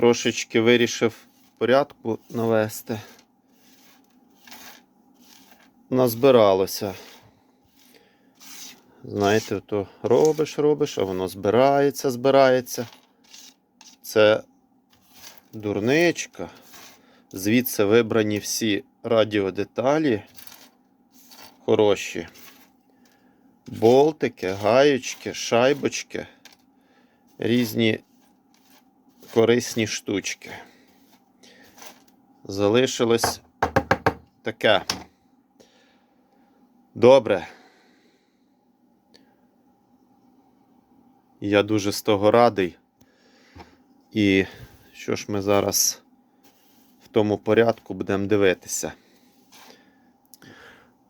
трошечки вирішив порядку навести. Назбиралося. Знаєте, то робиш, робиш, а воно збирається, збирається. Це дурничка. Звідси вибрані всі радіодеталі хороші. Болтики, гаючки, шайбочки, різні корисні штучки. Залишилось таке. Добре. Я дуже з того радий. І що ж ми зараз в тому порядку будемо дивитися?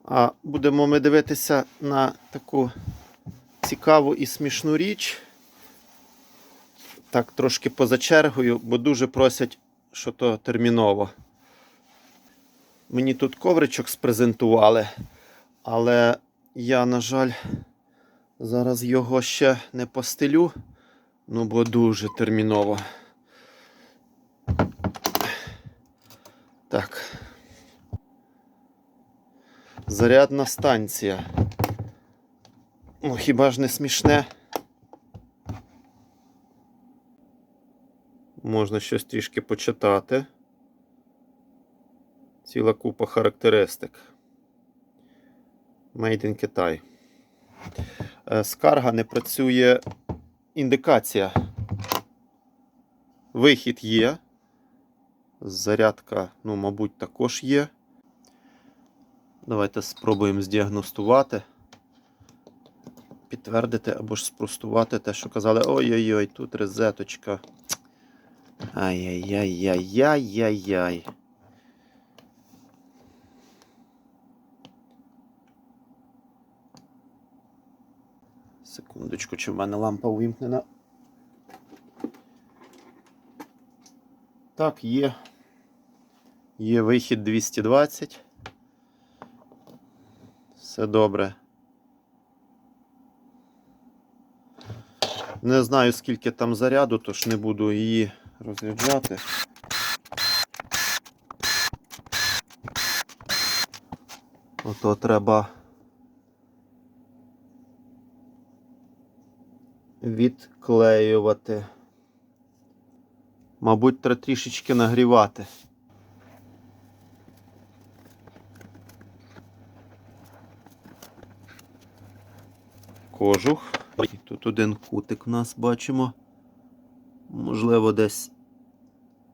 А будемо ми дивитися на таку цікаву і смішну річ. Так, трошки поза чергою, бо дуже просять, що то терміново. Мені тут ковричок спрезентували, але я, на жаль, зараз його ще не постелю, ну бо дуже терміново. Так. Зарядна станція. Ну, хіба ж не смішне? Можна щось трішки почитати. Ціла купа характеристик. Made in Китай. Е, Скарга не працює індикація. Вихід є. Зарядка, ну, мабуть, також є. Давайте спробуємо здіагностувати, підтвердити або ж спростувати те, що казали. Ой-ой-ой, тут розеточка. Ай-яй-яй-яй-яй-яй-яй. Секундочку, чи в мене лампа увімкнена? Так, є. Є вихід 220. Все добре. Не знаю, скільки там заряду, тож не буду її розряджати. Ото треба відклеювати. Мабуть, треба трішечки нагрівати. Кожух. Тут один кутик у нас бачимо. Можливо, десь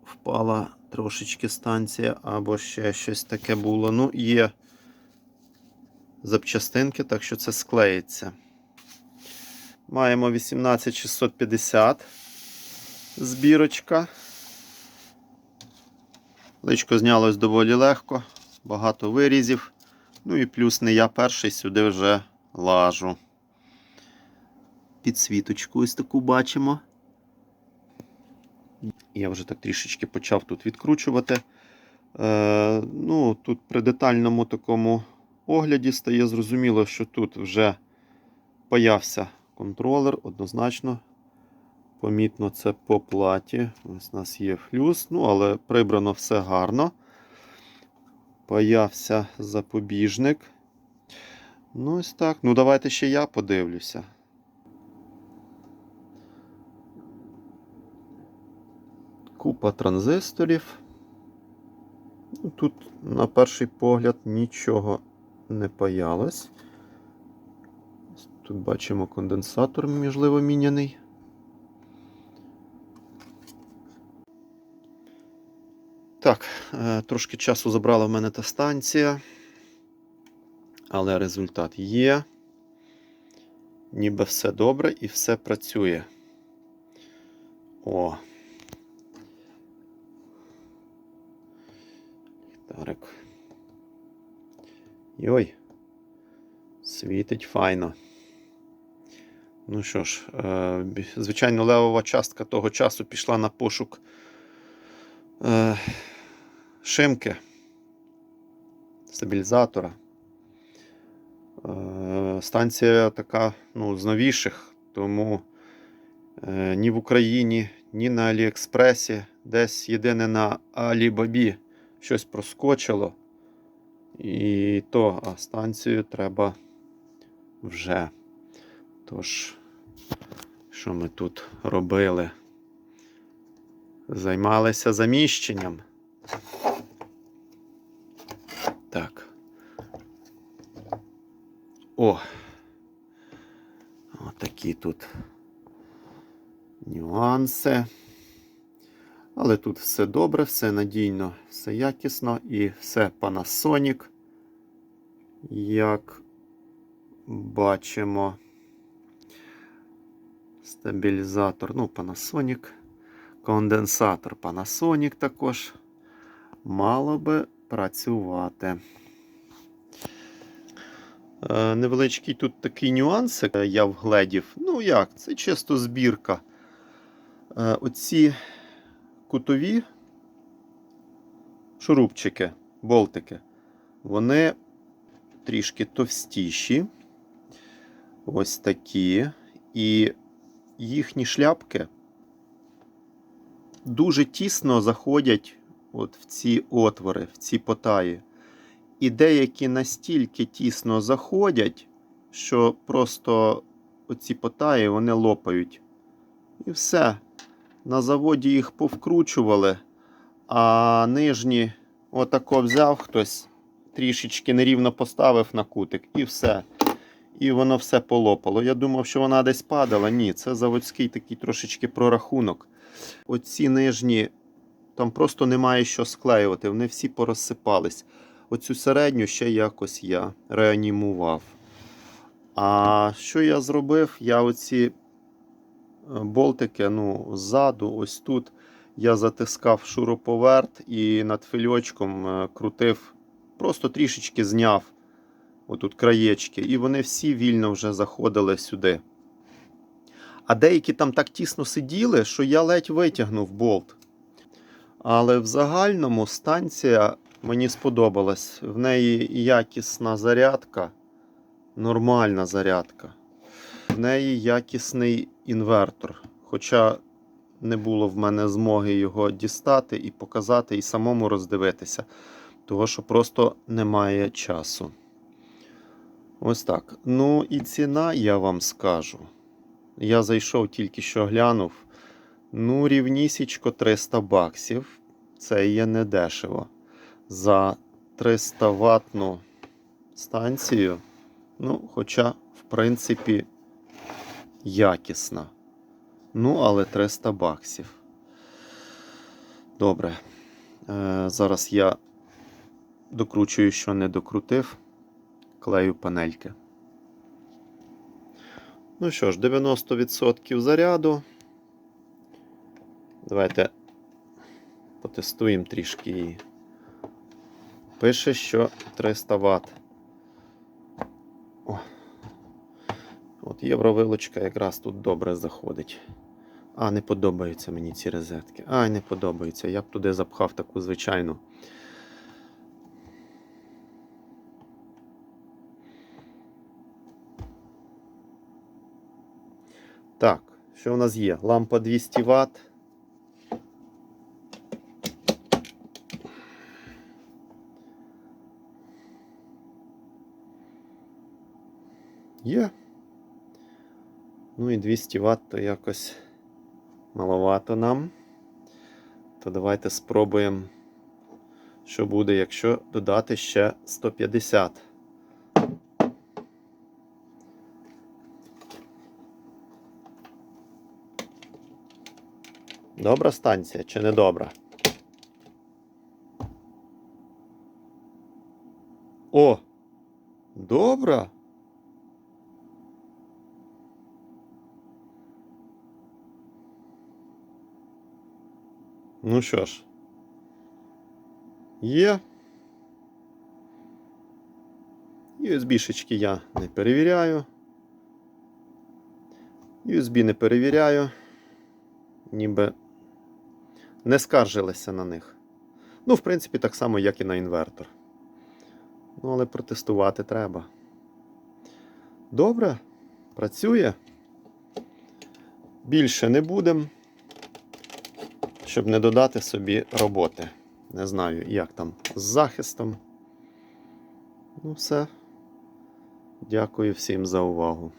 впала трошечки станція, або ще щось таке було. Ну, є запчастинки, так що це склеїться. Маємо 18650 збірочка. Личко знялось доволі легко, багато вирізів. Ну і плюс не я перший сюди вже лажу. Підсвіточку ось таку бачимо. Я вже так трішечки почав тут відкручувати. Е, ну, Тут при детальному такому огляді стає зрозуміло, що тут вже появся контролер, однозначно. Помітно це по платі. Ось у нас є флюс, ну, але прибрано все гарно. Появся запобіжник. Ну, ось так. Ну, давайте ще я подивлюся. Купа транзисторів. Ну, Тут, на перший погляд, нічого не паялось. Тут бачимо конденсатор, можливо, міняний. Так, е, трошки часу забрала в мене та станція, але результат є. Ніби все добре і все працює. О. Ліхтарик. Йой. Світить файно. Ну що ж, е, звичайно, левова частка того часу пішла на пошук е, шимки, стабілізатора. Е, станція така ну, з новіших, тому ні в Україні, ні на Аліекспресі Десь єдине на Алібабі щось проскочило. І то, а станцію треба вже. Тож, що ми тут робили? Займалися заміщенням. Так. О! Отакі тут нюанси. Але тут все добре, все надійно, все якісно і все Panasonic. Як бачимо, стабілізатор, ну, Panasonic, конденсатор Panasonic також мало би працювати. Е, Невеличкий тут такий нюансик я вгледів. Ну як, це чисто збірка. Е, Оці кутові шурупчики, болтики, вони трішки товстіші. Ось такі. І їхні шляпки дуже тісно заходять от в ці отвори, в ці потаї. І деякі настільки тісно заходять, що просто оці потаї вони лопають. І все. На заводі їх повкручували, а нижні отако взяв хтось, трішечки нерівно поставив на кутик, і все. І воно все полопало. Я думав, що вона десь падала. Ні, це заводський такий трошечки прорахунок. Оці нижні, там просто немає що склеювати, вони всі порозсипались. Оцю середню ще якось я реанімував. А що я зробив? Я оці болтики ну, ззаду, ось тут, я затискав шуруповерт і над фільочком е, крутив, просто трішечки зняв отут краєчки, і вони всі вільно вже заходили сюди. А деякі там так тісно сиділи, що я ледь витягнув болт. Але в загальному станція мені сподобалась. В неї якісна зарядка, нормальна зарядка. В неї якісний інвертор. Хоча не було в мене змоги його дістати і показати, і самому роздивитися, того що просто немає часу. Ось так. Ну і ціна, я вам скажу. Я зайшов тільки що глянув. Ну, рівнісічко 300 баксів. Це є недешево. За 300 ватну станцію. Ну, хоча, в принципі, якісна. Ну, але 300 баксів. Добре. Е, зараз я докручую, що не докрутив. Клею панельки. Ну що ж, 90% заряду. Давайте потестуємо трішки її. Пише, що 300 Вт. От євровилочка якраз тут добре заходить. А, не подобаються мені ці розетки. Ай, не подобаються. Я б туди запхав таку звичайну. Так, що в нас є? Лампа 200 Вт. Є. І 200 Вт то якось маловато нам. То давайте спробуємо, що буде, якщо додати ще 150. Добра станція чи не добра? О! Добра! Ну що ж, є. USB-шечки я не перевіряю. USB не перевіряю. Ніби не скаржилися на них. Ну, в принципі, так само, як і на інвертор. Ну, але протестувати треба. Добре, працює. Більше не будемо. Щоб не додати собі роботи. Не знаю, як там з захистом. Ну, все. Дякую всім за увагу.